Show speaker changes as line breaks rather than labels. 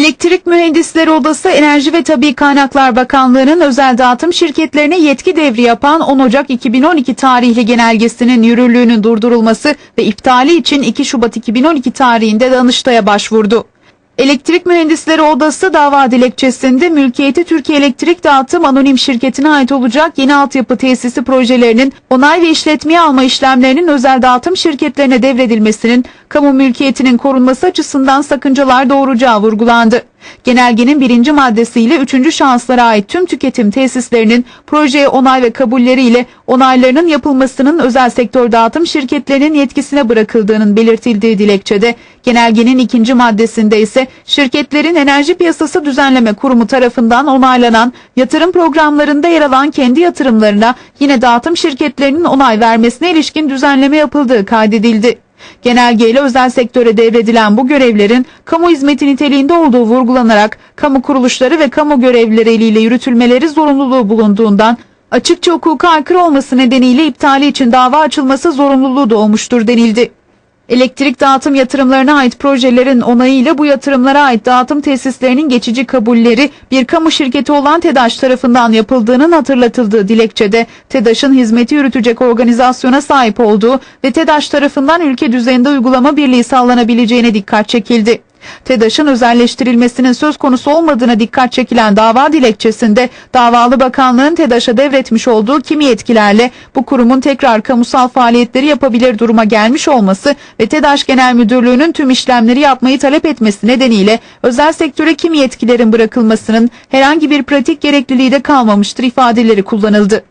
Elektrik Mühendisleri Odası Enerji ve Tabi Kaynaklar Bakanlığı'nın özel dağıtım şirketlerine yetki devri yapan 10 Ocak 2012 tarihli genelgesinin yürürlüğünün durdurulması ve iptali için 2 Şubat 2012 tarihinde Danıştay'a başvurdu. Elektrik Mühendisleri Odası dava dilekçesinde mülkiyeti Türkiye Elektrik Dağıtım Anonim Şirketi'ne ait olacak yeni altyapı tesisi projelerinin onay ve işletmeye alma işlemlerinin özel dağıtım şirketlerine devredilmesinin kamu mülkiyetinin korunması açısından sakıncalar doğuracağı vurgulandı. Genelgenin birinci maddesiyle üçüncü şahıslara ait tüm tüketim tesislerinin projeye onay ve kabulleriyle onaylarının yapılmasının özel sektör dağıtım şirketlerinin yetkisine bırakıldığının belirtildiği dilekçede genelgenin ikinci maddesinde ise şirketlerin enerji piyasası düzenleme kurumu tarafından onaylanan yatırım programlarında yer alan kendi yatırımlarına yine dağıtım şirketlerinin onay vermesine ilişkin düzenleme yapıldığı kaydedildi. Genelgeyle özel sektöre devredilen bu görevlerin kamu hizmeti niteliğinde olduğu vurgulanarak kamu kuruluşları ve kamu görevlileri eliyle yürütülmeleri zorunluluğu bulunduğundan açıkça hukuka aykırı olması nedeniyle iptali için dava açılması zorunluluğu doğmuştur denildi. Elektrik dağıtım yatırımlarına ait projelerin onayıyla bu yatırımlara ait dağıtım tesislerinin geçici kabulleri bir kamu şirketi olan TEDAŞ tarafından yapıldığının hatırlatıldığı dilekçede TEDAŞ'ın hizmeti yürütecek organizasyona sahip olduğu ve TEDAŞ tarafından ülke düzeyinde uygulama birliği sağlanabileceğine dikkat çekildi. TEDAŞ'ın özelleştirilmesinin söz konusu olmadığına dikkat çekilen dava dilekçesinde davalı bakanlığın TEDAŞ'a devretmiş olduğu kimi yetkilerle bu kurumun tekrar kamusal faaliyetleri yapabilir duruma gelmiş olması ve TEDAŞ Genel Müdürlüğü'nün tüm işlemleri yapmayı talep etmesi nedeniyle özel sektöre kimi yetkilerin bırakılmasının herhangi bir pratik gerekliliği de kalmamıştır ifadeleri kullanıldı.